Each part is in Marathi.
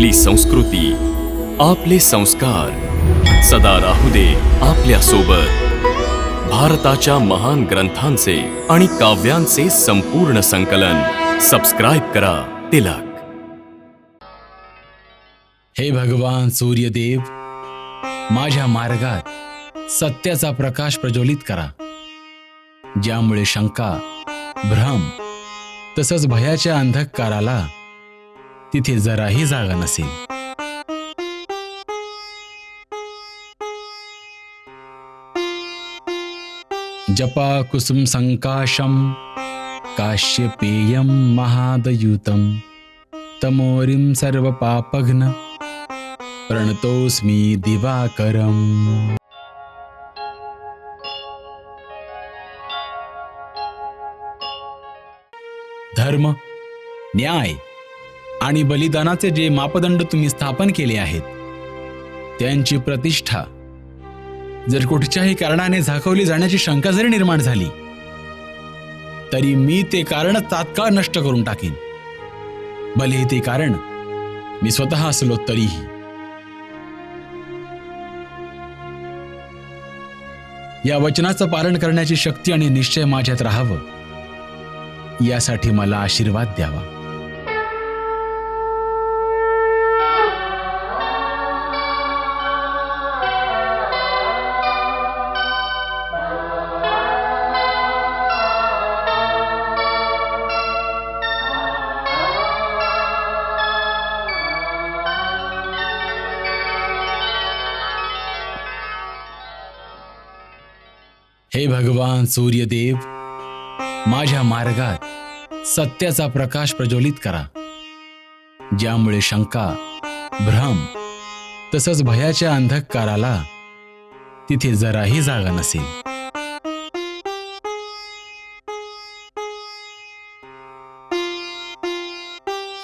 आपली संस्कृती आपले संस्कार. सदा राहू दे आपल्यासोबत भारताच्या महान ग्रंथांचे आणि काव्यांचे संपूर्ण संकलन. सबस्क्राईब करा तिलक. हे भगवान सूर्यदेव माझ्या मार्गात सत्याचा प्रकाश प्रज्वलित करा. ज्यामुळे शंका भ्रम तसंच भयाच्या अंधकाराला तिथे जराही जागा नसेल. जपा कुसुम संकाशम काश्यपेयम महादयुतम तमोरिं सर्वपापघ्न प्रणतोस्मी दिवाकरम. धर्म न्याय आणि बलिदानाचे जे मापदंड तुम्ही स्थापन केले आहेत त्यांची प्रतिष्ठा जर कुठच्याही कारणाने झाकवली जाण्याची शंका जरी निर्माण झाली तरी मी ते कारण तात्काळ नष्ट करून टाकेन. भले ते कारण मी स्वतः असलो तरीही. या वचनाचं पालन करण्याची शक्ती आणि निश्चय माझ्यात राहावं यासाठी मला आशीर्वाद द्यावा. हे भगवान सूर्यदेव माझ्या मार्गात सत्याचा प्रकाश प्रज्वलित करा. ज्यामुळे शंका भ्रम तसंच भयाच्या अंधकाराला तिथे जराही जागा नसेल.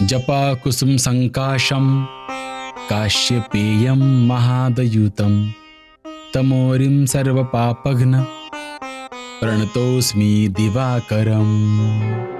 जपा कुसुम संकाशम काश्यपेयम महादयुतम तमोरिं सर्वपापघ्न प्रणतोस्मी दिवाकरम्।